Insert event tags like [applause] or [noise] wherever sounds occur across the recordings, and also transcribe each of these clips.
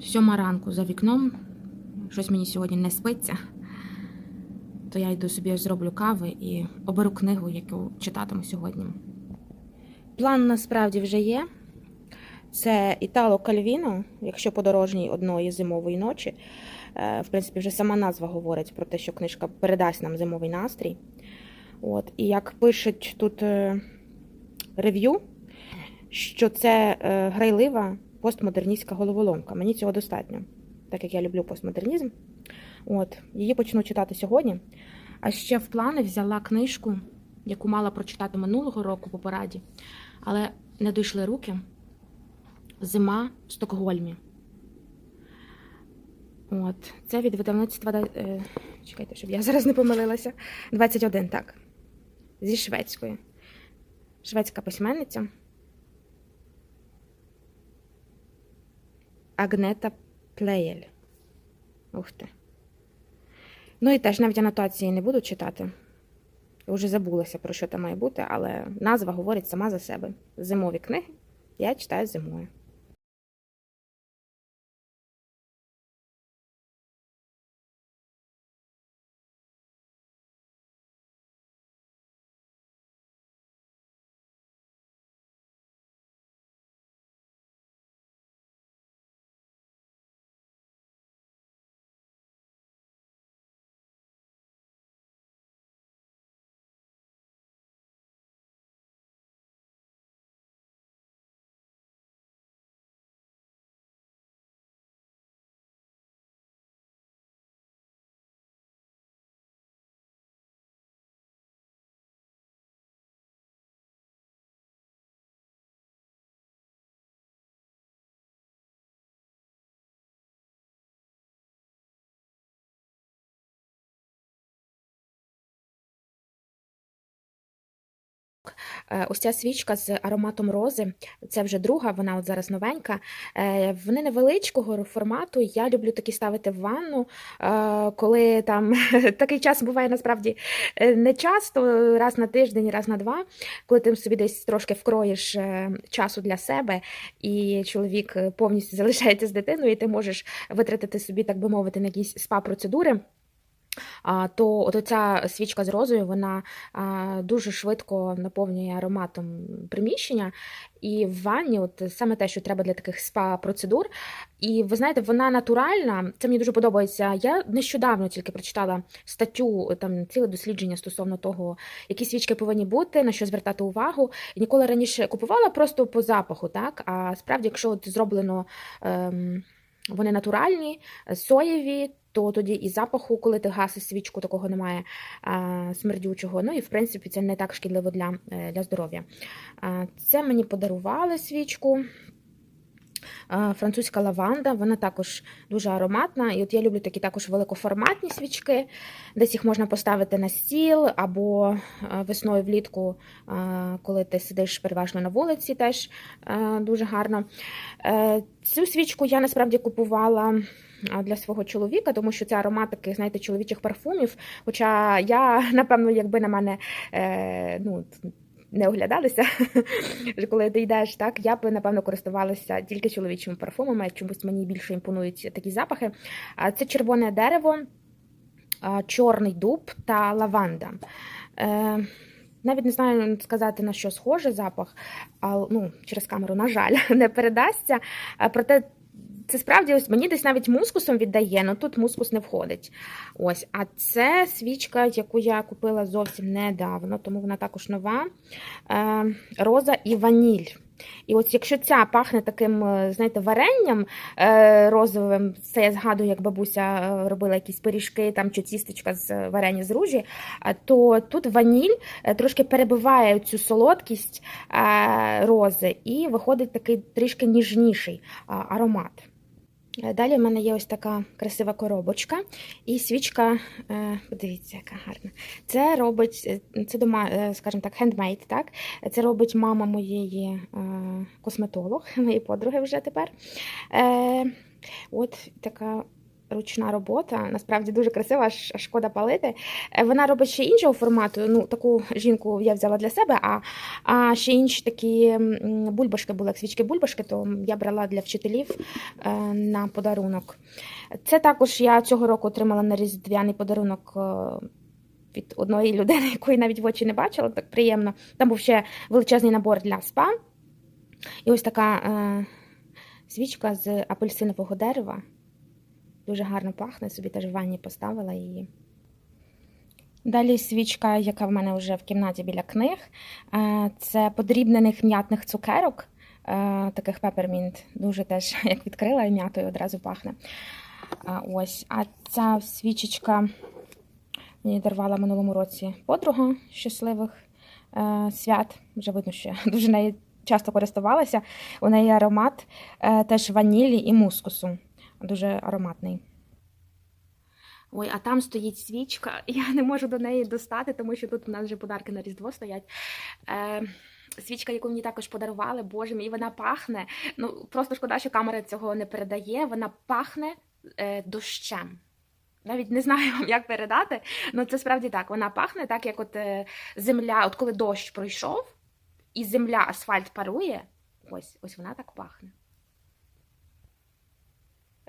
Сьома ранку за вікном. Щось мені сьогодні не спиться. То я йду собі зроблю кави і оберу книгу, яку читатиму сьогодні. План насправді вже є. Це Італо Кальвіно, якщо подорожній одної зимової ночі. Е, В принципі, вже сама назва говорить про те, що книжка передасть нам зимовий настрій. От. І як пишуть тут е, рев'ю, що це е, грайлива постмодерністська головоломка. Мені цього достатньо, так як я люблю постмодернізм. От, її почну читати сьогодні. А ще в плани взяла книжку, яку мала прочитати минулого року по пораді, але не дійшли руки. Зима в Стокгольмі. От, це від видавництва. е, Чекайте, щоб я зараз не помилилася. 21, так. Зі шведської. Шведська письменниця. Агнета Плеєль. Ух ти. Ну і теж навіть анотації не буду читати. Вже забулася, про що там має бути, але назва говорить сама за себе. Зимові книги я читаю зимою. Ось ця свічка з ароматом рози, це вже друга, вона от зараз новенька. Е, Вони невеличкого формату. Я люблю такі ставити в ванну, е, коли там [laughs] такий час буває насправді е, не часто, раз на тиждень, раз на два, коли ти собі десь трошки вкроєш е, часу для себе, і чоловік е, повністю залишається з дитиною, і ти можеш витратити собі, так би мовити, на якісь спа-процедури. То от ця свічка з розою вона дуже швидко наповнює ароматом приміщення. І в ванні, от саме те, що треба для таких спа-процедур. І ви знаєте, вона натуральна. Це мені дуже подобається. Я нещодавно тільки прочитала статтю, там ціле дослідження стосовно того, які свічки повинні бути, на що звертати увагу. І ніколи раніше купувала просто по запаху, так? А справді, якщо от зроблено. Ем, вони натуральні, соєві, то тоді і запаху, коли ти гасиш свічку, такого немає смердючого. Ну і в принципі це не так шкідливо для, е, для здоров'я. Це мені подарували свічку. Французька лаванда, вона також дуже ароматна. І от я люблю такі також великоформатні свічки, десь їх можна поставити на стіл, або весною влітку, коли ти сидиш переважно на вулиці, теж дуже гарно. Е, Цю свічку я насправді купувала для свого чоловіка, тому що це аромат таких, знаєте, чоловічих парфумів. Хоча я, напевно, якби на мене е, ну, не оглядалися, [laughs] коли ти йдеш, так, я б, напевно, користувалася тільки чоловічими парфумами, чомусь мені більше імпонують такі запахи. Це червоне дерево, чорний дуб та лаванда. Е, навіть не знаю сказати, на що схоже запах, а ну, через камеру, на жаль, [laughs] не передасться. Проте це справді ось мені десь навіть мускусом віддає, але тут мускус не входить. Ось, А це свічка, яку я купила зовсім недавно, тому вона також нова. Е, Роза і ваніль. І от якщо ця пахне таким, е, знаєте, варенням е, розовим, це я згадую, як бабуся робила якісь пиріжки там чи тістечка з варення з ружі, то тут ваніль трошки перебиває цю солодкість рози і виходить такий трішки ніжніший аромат. Е, Далі в мене є ось така красива коробочка і свічка, е, подивіться, яка гарна. Це робить, е, це дома, скажімо так, хендмейд, так? Це робить мама моєї косметолог, [laughs] моєї подруги вже тепер. От така ручна робота. Насправді дуже красива, аж шкода палити. Е, Вона робить ще іншого формату. Ну, таку жінку я взяла для себе, а, а ще інші такі бульбашки були, як свічки бульбашки, то я брала для вчителів е, на подарунок. Це також я цього року отримала на різдвяний подарунок. е, Від одної людини, [laughs] якої навіть в очі не бачила, так приємно. Там був ще величезний набор для спа. І ось така е, свічка з апельсинового дерева. Дуже гарно пахне, собі теж в ванні поставила її. Далі свічка, яка в мене вже в кімнаті біля книг. Е, Це подрібнених м'ятних цукерок, е, таких пепермінт. Дуже теж [laughs] як відкрила і м'ятою одразу пахне. Ось. А ця свічечка мені дарувала минулому році подруга щасливих е, свят. Вже видно, що я [laughs] дуже нею часто користувалася. У неї аромат е, теж ванілі і мускусу. Дуже ароматний. Ой, а там стоїть свічка. [laughs] Я не можу до неї достати, тому що тут у нас вже подарки на Різдво стоять. Е, свічка, яку мені також подарували, боже мій, вона пахне. Ну, просто шкода, що камера цього не передає. Вона пахне е, дощем. Навіть не знаю, [laughs] як передати, але це справді так. Вона пахне так, як от е, земля, от коли дощ пройшов, і земля, асфальт парує. Ось, ось вона так пахне.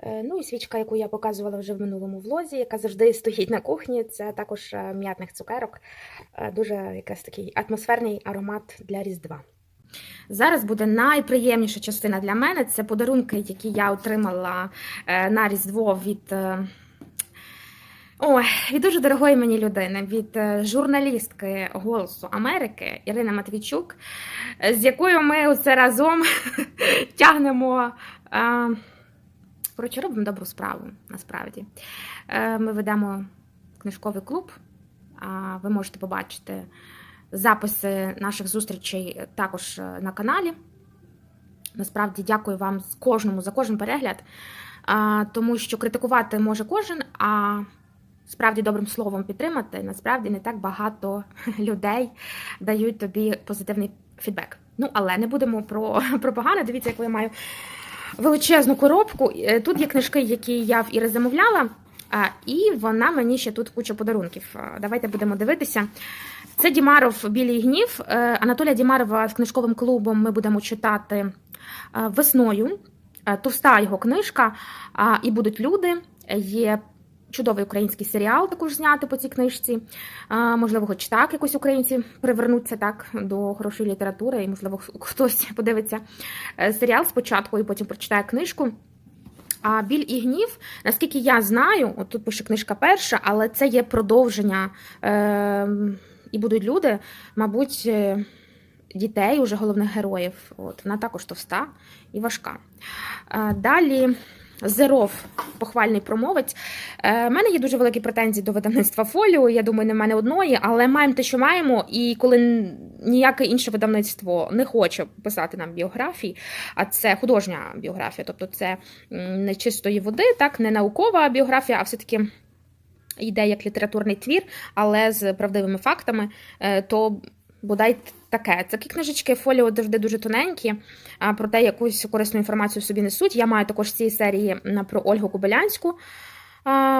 Е, Ну і свічка, яку я показувала вже в минулому влозі, яка завжди стоїть на кухні, це також е, м'ятних цукерок. Е, Дуже якраз такий атмосферний аромат для Різдва. Зараз буде найприємніша частина для мене. Це подарунки, які я отримала на Різдво від. Ой, від дуже дорогої мені людини, від журналістки Голосу Америки Ірини Матвійчук, з якою ми оце разом [laughs] тягнемо. Коротше, робимо добру справу насправді. Е, Ми ведемо книжковий клуб. Ви можете побачити записи наших зустрічей також е, на каналі. Насправді дякую вам кожному за кожен перегляд, тому що критикувати може кожен, а справді добрим словом підтримати насправді не так багато [laughs] людей дають тобі позитивний фідбек. Ну, але не будемо про, [laughs] про погане. Дивіться, яку я маю величезну коробку. Е, Тут є книжки, які я в Іри замовляла, і вона мені ще тут куча подарунків. Давайте будемо дивитися. Це Дімаров Білий гнів. Е, Анатолія Дімарова з книжковим клубом ми будемо читати е, весною. Е, Товста його книжка. І будуть люди. Є чудовий український серіал, також знятий по цій книжці. Можливо, хоч так якось українці привернуться так до хорошої літератури, і, можливо, хтось подивиться е, серіал спочатку і потім прочитає книжку. А біль і гнів, наскільки я знаю, от тут пише книжка перша, але це є продовження. Е, і будуть люди, мабуть, е, дітей, уже головних героїв. От, вона також товста і важка. Далі. Зеров, похвальний промовець. Е, У мене є дуже великі претензії до видавництва фоліо. Я думаю, не в мене одної, але маємо те, що маємо. І коли ніяке інше видавництво не хоче писати нам біографії, а це художня біографія, тобто це не чистої води, так, не наукова біографія, а все-таки йде як літературний твір, але з правдивими фактами, е, то бодай таке. Такі книжечки фоліо завжди дуже тоненькі, а проте якусь корисну інформацію собі несуть. Я маю також цієї серії про Ольгу Кобилянську.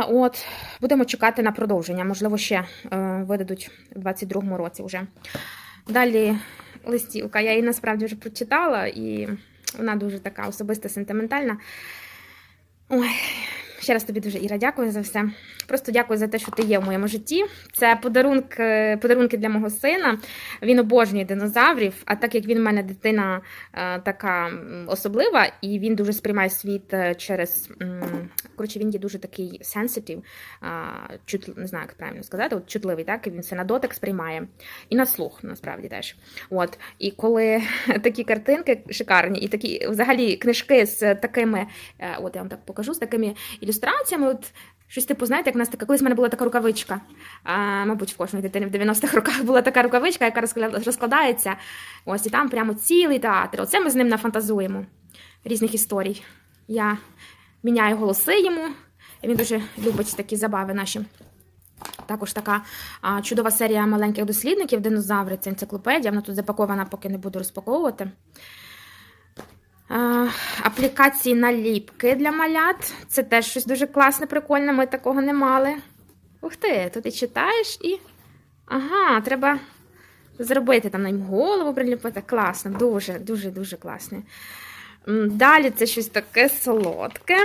От, будемо чекати на продовження. Можливо, ще е, видадуть у 22-му році вже. Далі листівка. Я її насправді вже прочитала, і вона дуже така особиста, сентиментальна. Ой, ще раз тобі дуже Іра, дякую за все. Просто дякую за те, що ти є в моєму житті. Це подарунки, подарунки для мого сина. Він обожнює динозаврів. А так як він в мене дитина е, така особлива, і він дуже сприймає світ е, через. Коротше, він є дуже такий чут, не знаю, як правильно сказати, от чутливий, так? Він все на дотик сприймає. І на слух, насправді теж. От. І коли [laughs] такі картинки шикарні, і такі взагалі книжки з такими, е, от я вам так покажу, з такими ілюстраціями. От, Щось типу, знаєте, як у нас така, колись в мене була така рукавичка. А, мабуть, в кожної дитини в 90-х роках була така рукавичка, яка розкладається. Ось і там прямо цілий театр. Оце ми з ним нафантазуємо різних історій. Я міняю голоси йому. Він дуже любить такі забави наші. Також така а, чудова серія маленьких дослідників динозаври. Це енциклопедія. Вона тут запакована, поки не буду розпаковувати. А, аплікації наліпки для малят. Це теж щось дуже класне, прикольне. Ми такого не мали. Ух ти, тут і читаєш і. Ага, треба зробити там на їм голову приліпити. Класно, дуже, дуже, дуже класне. Далі це щось таке солодке.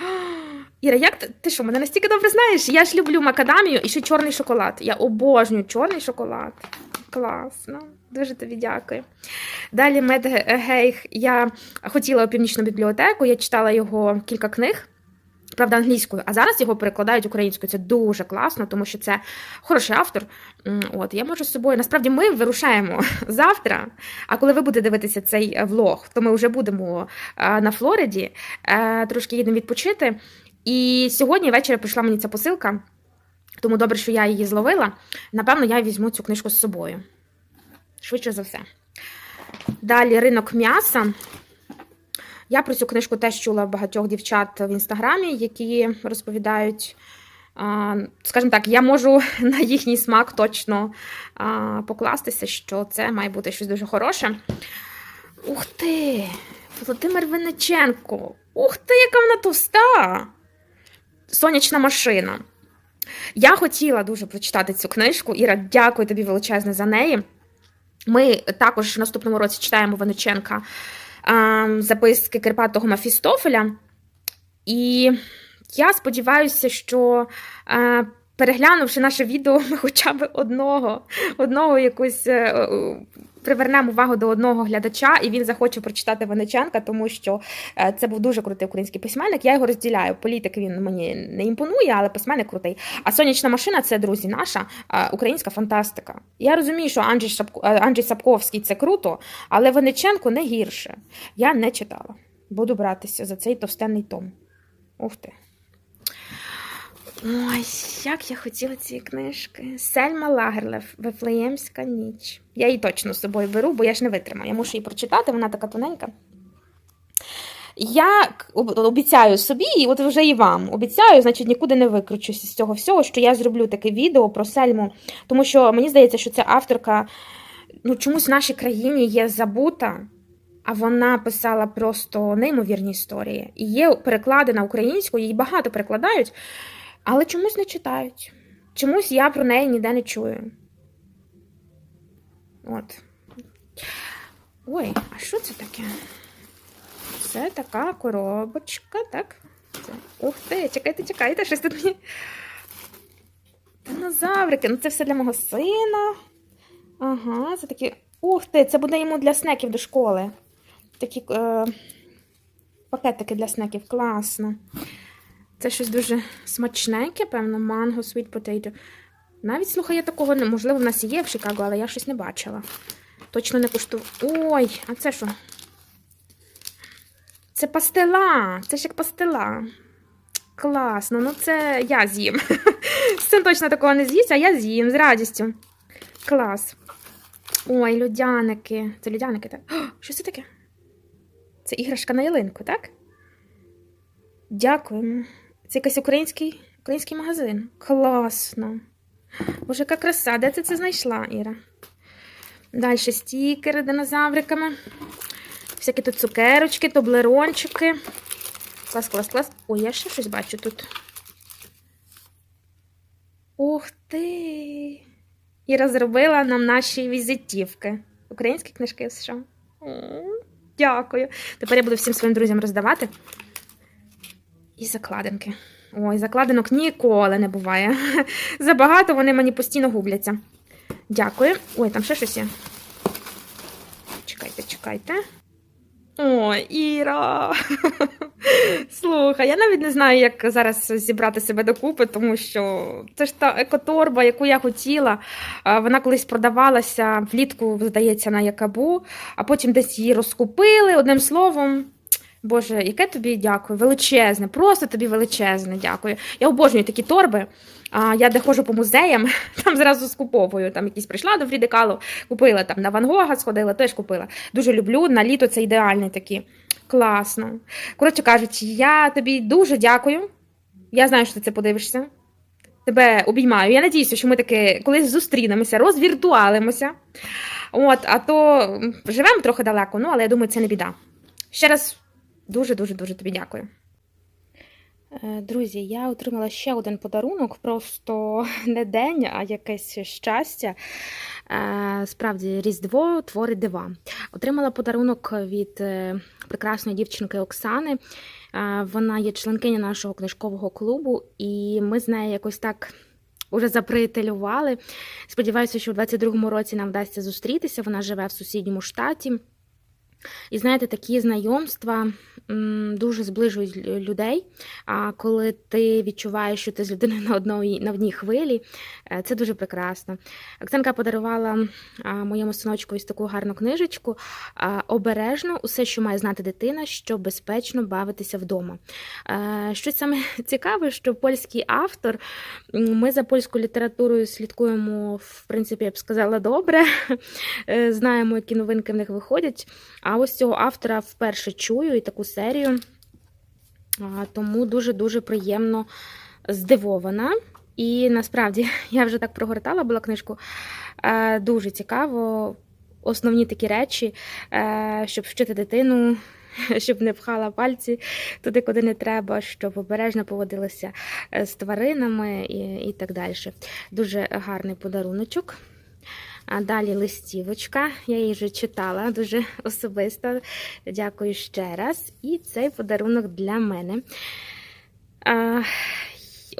[gasps] Іра, як ти, ти що, мене настільки добре знаєш? Я ж люблю макадамію і ще чорний шоколад. Я обожнюю чорний шоколад. Класно. Дуже тобі дякую. Далі Медгейх. Я хотіла у північну бібліотеку, я читала його кілька книг. Правда, англійською, а зараз його перекладають українською. Це дуже класно, тому що це хороший автор. От я можу з собою. Насправді ми вирушаємо [laughs] завтра. А коли ви будете дивитися цей е, влог, то ми вже будемо е, на Флориді, е, трошки їдемо відпочити. І сьогодні ввечері прийшла мені ця посилка, тому добре, що я її зловила. Напевно, я візьму цю книжку з собою. Швидше за все. Далі ринок м'яса. Я про цю книжку теж чула багатьох дівчат в інстаграмі, які розповідають. Скажімо так, я можу [laughs] на їхній смак точно покластися, що це має бути щось дуже хороше. Ух ти! Володимир Винниченко! Ух ти, яка вона товста! Сонячна машина. Я хотіла дуже прочитати цю книжку. Іра, дякую тобі величезне за неї. Ми також в наступному році читаємо Вениченка записки Кирпатого Мафістофеля. І я сподіваюся, що переглянувши наше відео, ми хоча б одного, одного якусь е, е, привернемо увагу до одного глядача, і він захоче прочитати Винниченка, тому що е, це був дуже крутий український письменник. Я його розділяю. Політик він мені не імпонує, але письменник крутий. А сонячна машина це друзі, наша е, українська фантастика. Я розумію, що Анджей, Шапко, е, Анджей Сапковський це круто, але Винниченко не гірше. Я не читала. Буду братися за цей товстенний том. Ух ти. Ой, як я хотіла ці книжки. Сельма Лагерлев, Вифлеємська ніч. Я її точно з собою беру, бо я ж не витримаю. Я мушу її прочитати, вона така тоненька. Я обіцяю собі, і от вже і вам обіцяю, значить, нікуди не викручуся з цього всього, що я зроблю таке відео про Сельму, тому що мені здається, що ця авторка ну, чомусь в нашій країні є забута, а вона писала просто неймовірні історії. І є переклади на українську, її багато перекладають, але чомусь не читають. Чомусь я про неї ніде не чую. От. Ой, а що це таке? Це така коробочка, так? Це... Ух ти, чекайте, чекайте, щось тут мені. Динозаврики, ну це все для мого сина. Ага, це такі. Ух ти, це буде йому для снеків до школи. Такі е... пакетики для снеків, класно. Це щось дуже смачненьке, певно, манго, sweet potato. Навіть слухай, я такого не можливо, в нас є в Чикаго, але я щось не бачила. Точно не куштувала. Ой, а це що? Це пастила. Це ж як пастила. Класно, ну це я з'їм. Син точно такого не з'їсть, а я з'їм з радістю. Клас. Ой, людяники. Це людяники, так? О, що це таке? Це іграшка на ялинку, так? Дякуємо. Це якийсь український, український магазин. Класно. Боже, яка краса. Де ти це знайшла, Іра? Далі стікери динозавриками. Всякі тут цукерочки, тоблерончики. Клас, клас, клас. Ой, я ще щось бачу тут. Ух ти! Іра зробила нам наші візитівки. Українські книжки з США. Дякую. Тепер я буду всім своїм друзям роздавати. І закладинки. Ой, закладинок ніколи не буває. [laughs] Забагато вони мені постійно губляться. Дякую. Ой, там ще щось є. Чекайте, чекайте. Ой, Іра. [laughs] Слухай, я навіть не знаю, як зараз зібрати себе докупи, тому що це ж та екоторба, яку я хотіла. Вона колись продавалася влітку, здається, на Якабу, а потім десь її розкупили. Одним словом. Боже, яке тобі дякую, величезне, просто тобі величезне дякую. Я обожнюю такі торби. А, я де ходжу по музеям, [laughs] там зразу скуповую. Там якісь прийшла до Фрідекалу, купила там на Ван Гога сходила, теж купила. Дуже люблю. На літо це ідеальні такі. Класно. Коротше кажучи, я тобі дуже дякую. Я знаю, що ти це подивишся. Тебе обіймаю. Я надіюся, що ми таки колись зустрінемося, розвіртуалимося. От, а то живемо трохи далеко, ну але я думаю, це не біда. Ще раз дуже дуже тобі дякую. Е, Друзі, я отримала ще один подарунок, просто [laughs] не день, а якесь щастя. Е, Справді, Різдво творить дива. Отримала подарунок від е, прекрасної дівчинки Оксани. Вона є членкиня нашого книжкового клубу, і ми з нею якось так. Уже заприятелювали. Сподіваюся, що у 22-му році нам вдасться зустрітися. Вона живе в сусідньому штаті. І знаєте, такі знайомства дуже зближують людей. А коли ти відчуваєш, що ти з людиною на одній, на одній хвилі, е, це дуже прекрасно. Оксанка подарувала моєму синочку ось таку гарну книжечку. Обережно усе, що має знати дитина, щоб безпечно бавитися вдома. Е, Щось саме [laughs] цікаве, що польський автор, ми за польською літературою слідкуємо, в принципі, я б сказала, добре. [laughs] Е, Знаємо, які новинки в них виходять. А ось цього автора вперше чую і таку серію. А, Тому дуже-дуже приємно здивована. І насправді [laughs] я вже так прогортала була книжку. Е, Дуже цікаво. Основні такі речі, е, щоб вчити дитину, [laughs] щоб не пхала пальці туди, куди не треба, щоб обережно поводилася е, з тваринами і, і так далі. Дуже гарний подаруночок. А далі листівочка. Я її вже читала дуже особисто. Дякую ще раз. І цей подарунок для мене. А,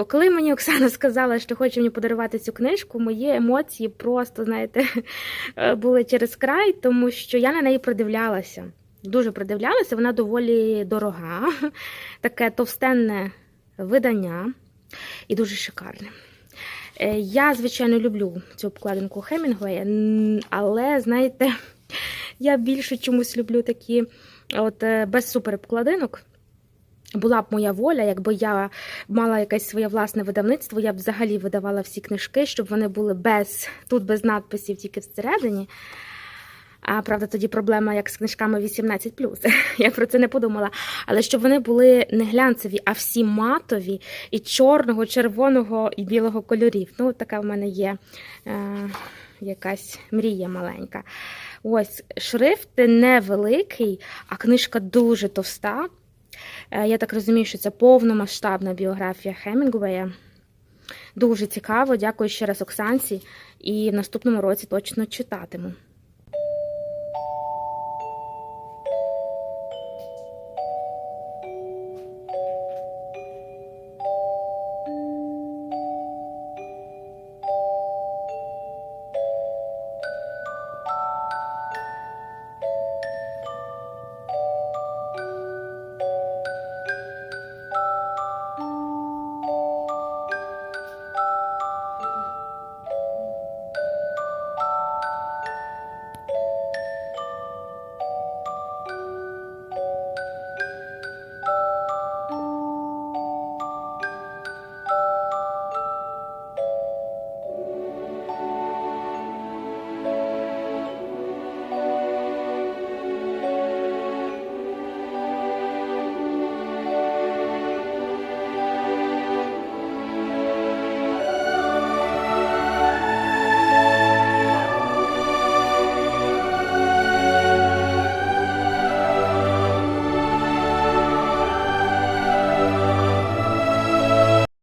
коли мені Оксана сказала, що хоче мені подарувати цю книжку, мої емоції просто, знаєте, [laughs] е, були через край, тому що я на неї придивлялася. Дуже придивлялася, вона доволі дорога, [laughs] таке товстенне видання і дуже шикарне. Е, Я, звичайно, люблю цю обкладинку Хемінгвея, але, знаєте, [laughs] я більше чомусь люблю такі от е, без суперобкладинок. Була б моя воля, якби я мала якесь своє власне видавництво, я б взагалі видавала всі книжки, щоб вони були без тут без надписів, тільки всередині. А правда, тоді проблема як з книжками 18+. [laughs] Я про це не подумала. Але щоб вони були не глянцеві, а всі матові і чорного, червоного і білого кольорів. Ну, така в мене є е, якась мрія маленька. Ось шрифт невеликий, а книжка дуже товста. Е, Я так розумію, що це повномасштабна біографія Хемінгуея. Дуже цікаво. Дякую ще раз Оксанці. І в наступному році точно читатиму.